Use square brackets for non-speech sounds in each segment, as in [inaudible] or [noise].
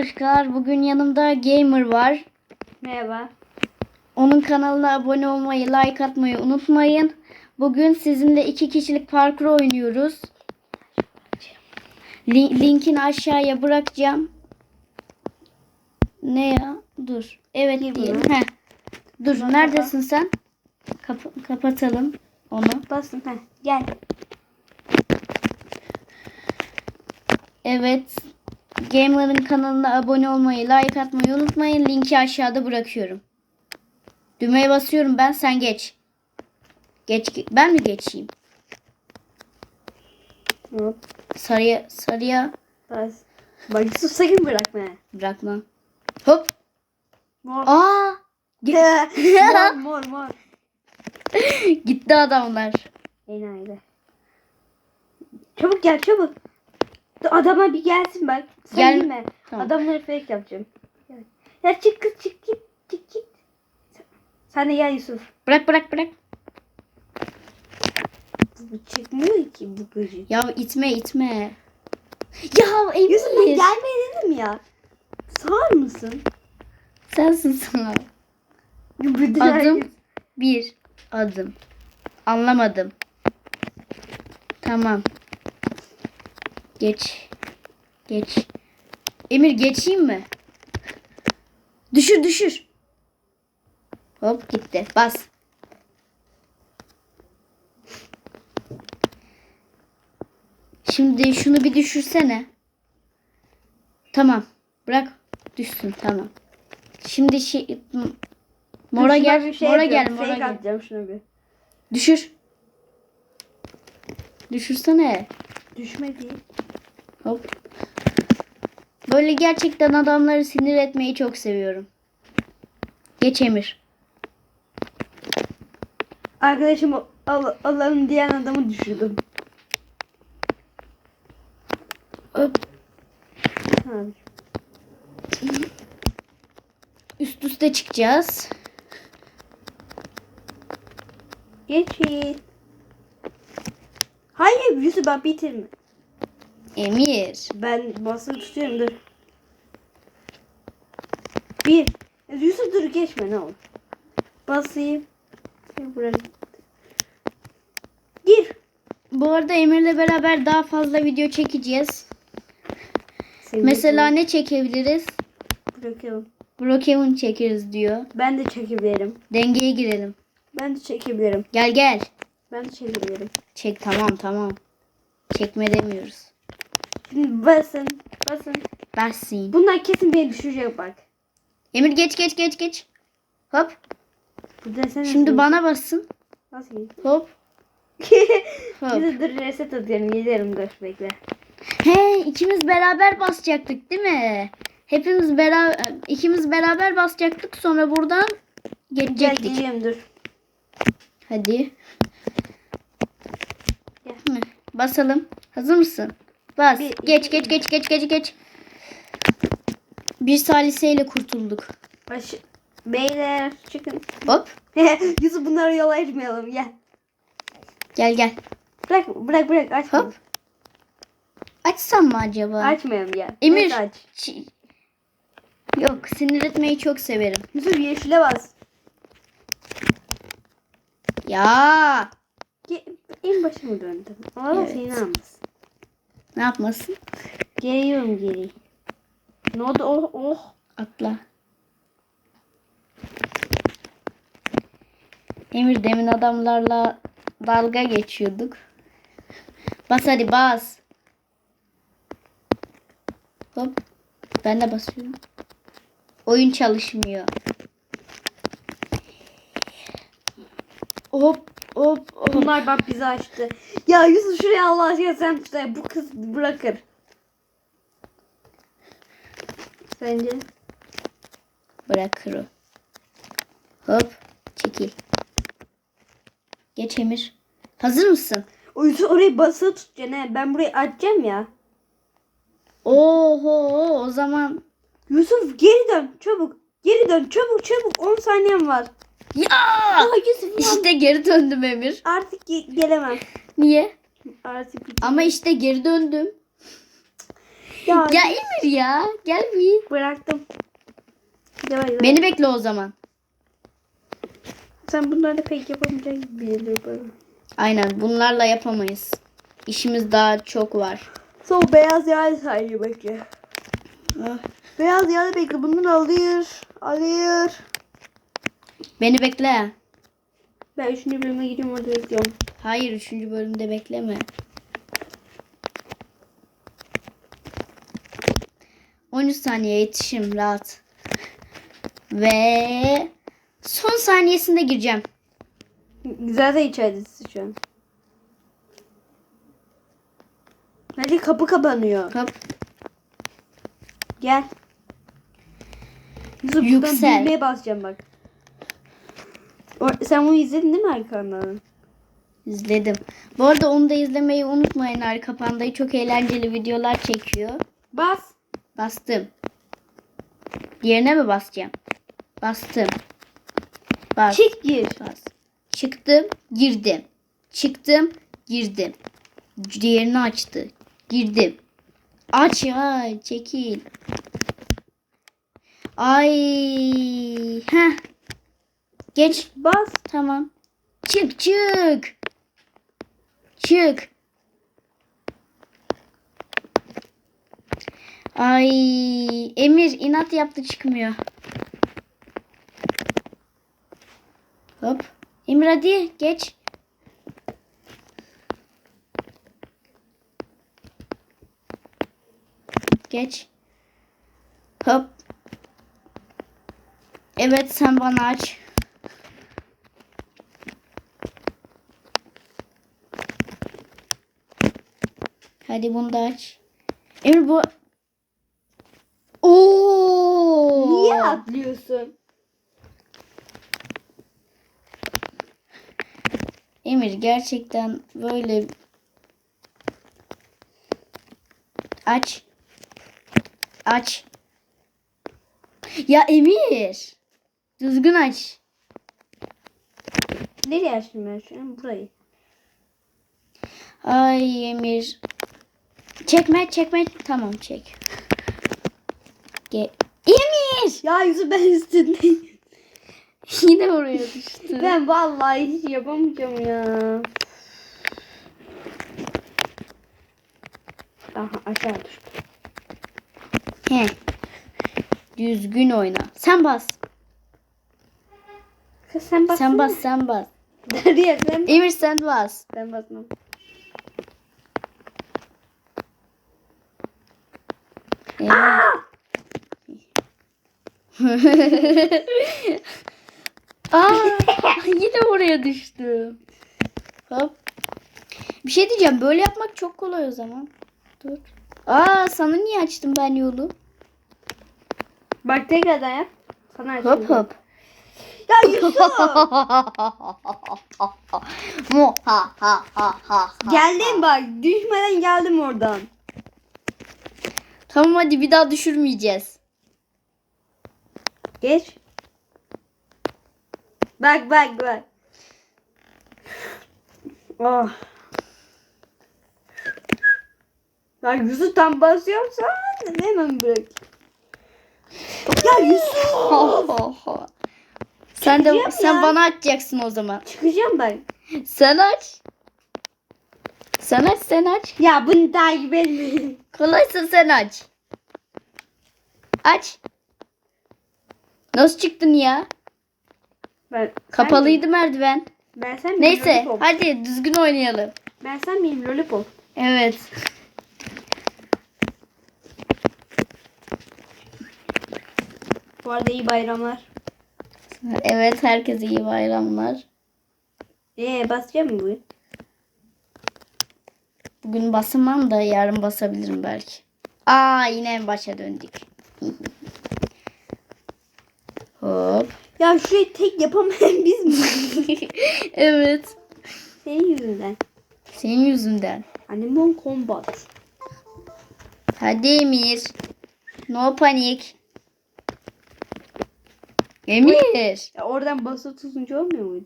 arkadaşlar. Bugün yanımda gamer var. Merhaba. Onun kanalına abone olmayı, like atmayı unutmayın. Bugün sizinle iki kişilik parkur oynuyoruz. Lin- linkini aşağıya bırakacağım. Ne ya? Dur. Evet Gir diyelim. Heh. Dur. Şunu Neredesin sen? Kapa- kapatalım onu. Basın. Heh, gel. Evet. Gamer'ın kanalına abone olmayı, like atmayı unutmayın. Linki aşağıda bırakıyorum. Düğmeye basıyorum ben. Sen geç. Geç. Ben mi geçeyim? Hop. Sarıya sarıya Bas. Bak sus sakın bırakma. bırakma. Hop. Mor. Aa! [laughs] mor mor mor. [laughs] Gitti adamlar. Enayi. Çabuk gel çabuk. Adama bir gelsin bak. Sen Gel. Tamam. Adamları fake yapacağım. Ya çık kız çık git. Çık git. Sen- de gel Yusuf. Bırak bırak bırak. Bu çıkmıyor ki bu gıcık. Ya itme itme. Ya Yusuf ben Emir. gelme dedim ya. Sağır mısın? Sensin sana. Adım bir adım. Anlamadım. Tamam. Geç. Geç. Emir geçeyim mi? Düşür düşür. Hop gitti. Bas. Şimdi şunu bir düşürsene. Tamam. Bırak düşsün. Tamam. Şimdi şey Mora Dur, gel. şey mora yapıyorum. gel. Mora Fake gel. şuna bir. Düşür. Düşürsene. Düşmedi. Hop. Böyle gerçekten adamları sinir etmeyi çok seviyorum. Geç Emir. Arkadaşım al, alalım diyen adamı düşürdüm. Ha. Üst üste çıkacağız. Geçin. Hayır Yusuf bak bitirme. Emir. Ben basılı tutuyorum dur. Bir. Yusuf dur geçme ne olur. Basayım. Bırak. Gir. Bu arada Emir'le beraber daha fazla video çekeceğiz. Seni Mesela ne çekebiliriz? bırakalım. Brokeman çekeriz diyor. Ben de çekebilirim. Dengeye girelim. Ben de çekebilirim. Gel gel. Ben de çekebilirim. Çek tamam tamam. Çekme demiyoruz. Şimdi basın. Basın. Bassin. Bunlar kesin beni düşürecek bak. Emir geç geç geç geç. Hop. Bu desene Şimdi bana bassın. Nasıl iyi? Hop. [laughs] Hop. Şimdi dur reset atıyorum. Gelirim dur bekle. He ikimiz beraber basacaktık değil mi? Hepimiz beraber ikimiz beraber basacaktık sonra buradan Gel geçecektik. geliyorum dur. Hadi. Gel. Basalım. Hazır mısın? Bas. Bir, geç iki, geç geç geç geç geç. Bir saliseyle kurtulduk. Baş... Beyler çıkın. Hop. [laughs] Yusuf bunları yola etmeyelim gel. Gel gel. Bırak bırak bırak açma. Hop. Açsam mı acaba? Açmayalım gel. Emir. Aç. Yok sinir etmeyi çok severim. Yusuf yeşile bas. Ya. Ge en başa mı döndüm? Ama Evet. seni almasın. Ne yapmasın? Geliyorum geri. Ne oldu? Oh oh. Atla. Emir demin adamlarla dalga geçiyorduk. Bas hadi bas. Hop. Ben de basıyorum. Oyun çalışmıyor. Hop hop hop. Bunlar bak bizi açtı. Ya Yusuf şuraya Allah aşkına sen tut. Bu kız bırakır. Sence? Bırakır o. Hop. Çekil. Geç Emir. Hazır mısın? O Yusuf orayı basılı tutacaksın he. Ben burayı açacağım ya. Oho o zaman Yusuf geri dön çabuk. Geri dön çabuk çabuk 10 saniyem var. ya Aa Yusuf işte geri döndüm Emir. Artık ge- gelemem. Niye? Artık Ama işte geri döndüm. Ya, Ya Emir ya. Gel bir. bıraktım. Devam. Beni bekle o zaman. Sen bunları pek yapamayacak gibi geliyor bana. Aynen bunlarla yapamayız. İşimiz daha çok var. Son beyaz yağ sayı bekle. Ah. Beyaz yağ bekle. Bunları alıyor. Alıyor. Beni bekle. Ben üçüncü bölüme gidiyorum orada bekliyorum. Hayır üçüncü bölümde bekleme. 13 saniye yetişim rahat. Ve son saniyesinde gireceğim. Zaten içeridesin şu an. Hadi kapı kapanıyor. Hop. Gel. Yusuf Yüksel. düğmeye basacağım bak. O- sen bunu izledin değil mi arkandan? İzledim. Bu arada onu da izlemeyi unutmayın. Arka Panda'yı çok eğlenceli videolar çekiyor. Bas. Bastım. Diğerine mi basacağım? Bastım. Bas. Çık gir. Bas. Çıktım, girdim. Çıktım, girdim. Diğerini açtı. Girdim. Aç ya, çekil. Ay. Heh. Geç. Bas. Tamam. Çık çık. Çık. Ay Emir inat yaptı çıkmıyor. Hop. Emir hadi geç. Geç. Hop. Evet sen bana aç. Hadi bunu da aç. Emir bu... Oo! Niye atlıyorsun? Emir gerçekten böyle aç. Aç. Ya Emir. Düzgün aç. Nereye açtım ben şu an? Burayı. Ay Emir. Çekme çekme. Tamam çek. Ge Emir. Ya Yusuf ben üstündeyim. [laughs] Yine oraya düştü. ben vallahi hiç yapamayacağım ya. Aha aşağı düştüm. He. Düzgün oyna. Sen bas. Kız sen bas. Sen bas sen bas. [laughs] Nereye sen? Emir sen bas. Ben basmam. Emir. Aa, [laughs] yine oraya düştüm. Hop. Bir şey diyeceğim. Böyle yapmak çok kolay o zaman. Dur. Aa, sana niye açtım ben yolu? Bak tekrardan yap. Sana Hop açayım. hop. Ya Yusuf. [laughs] Mu ha ha ha ha. geldim bak. Düşmeden geldim oradan. Tamam hadi bir daha düşürmeyeceğiz. Geç. Bak bak bak. Oh. Bak Yusuf tam basıyorsa hemen bırak. Ya Yusuf. sen de Çıkacağım sen ya. bana açacaksın o zaman. Çıkacağım ben. Sen aç. Sen aç sen aç. Ya bunu takip etmeyin. Kolaysa sen aç. Aç. Nasıl çıktın ya? Ben, Kapalıydı merdiven. Ben sen Neyse lollipop? hadi düzgün oynayalım. Ben sen miyim lollipop? Evet. Bu arada iyi bayramlar. Evet herkese iyi bayramlar. Ee basacağım mı bugün? Bugün basamam da yarın basabilirim belki. Aa yine başa döndük. Hop. Ya şurayı tek yapamayan [laughs] biz mi? evet. Senin yüzünden. Senin yüzünden. Animal Combat. Hadi Emir. No panik. Emir. Ya oradan basılı tutunca olmuyor muydu?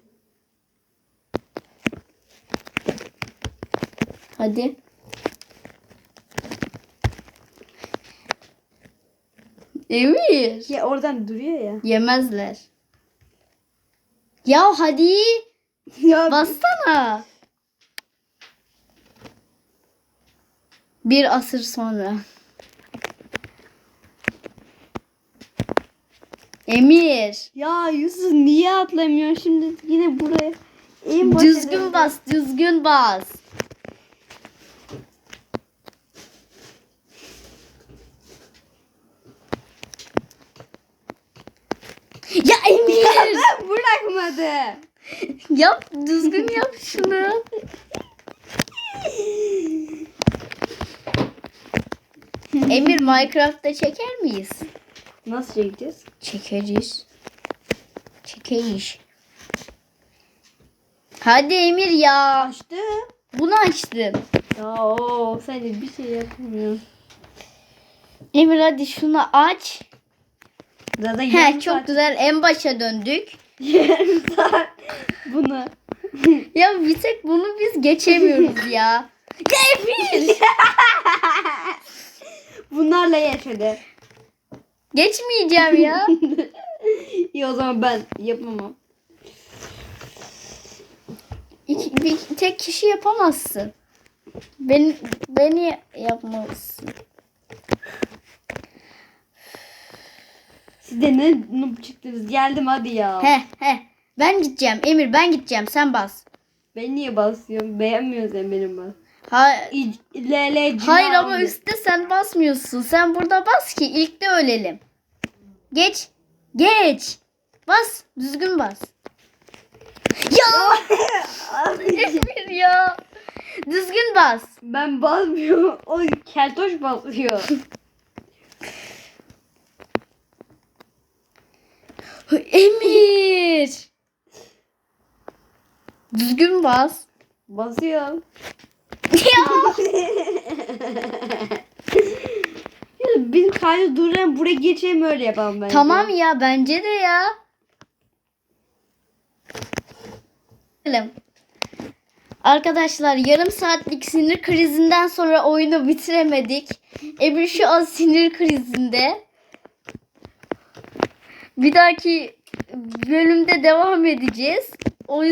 Hadi. Emir. Ya oradan duruyor ya. Yemezler. Ya hadi. [laughs] Ya Bassana. Bir asır sonra. Emir. Ya Yusuf niye atlamıyorsun şimdi yine buraya? En Düzgün bas, düzgün bas. Ya Emir. Ben bırakmadı. Yap, düzgün yap şunu. Emir Minecraft'ta çeker miyiz? Nasıl çekeceğiz? Çekeriz. Çekeriz. Hadi Emir ya. Açtı. Bunu açtım. Ya o sen de bir şey yapamıyorsun. Emir hadi şunu aç. Zaten He çok saat- güzel en başa döndük. [laughs] yarım saat bunu. [laughs] Ya bir tek bunu biz geçemiyoruz ya. Emir. [laughs] Bunlarla yaşadı. Geçmeyeceğim ya. [laughs] İyi o zaman ben yapamam. İki, bir, tek kişi yapamazsın. Beni, beni yapmalısın. Siz de ne çıktınız? Geldim hadi ya. He he. Ben gideceğim. Emir ben gideceğim. Sen bas. Ben niye basıyorum? Beğenmiyorsun sen benim bas. Ha, Lele hayır ama üstte sen basmıyorsun. Sen burada bas ki ilk de ölelim. Geç. Geç. Bas. Düzgün bas. Ya [laughs] Emir ya. Düzgün bas. ben basmıyorum. O keltoş basıyor. [laughs] Emir. Düzgün bas. Basıyorum. [laughs] Ya. Bizim kaydı duran buraya geçeyim öyle yapalım bence. tamam ya bence de ya. Arkadaşlar yarım saatlik sinir krizinden sonra oyunu bitiremedik. Emir şu an sinir krizinde. Bir dahaki bölümde devam edeceğiz. O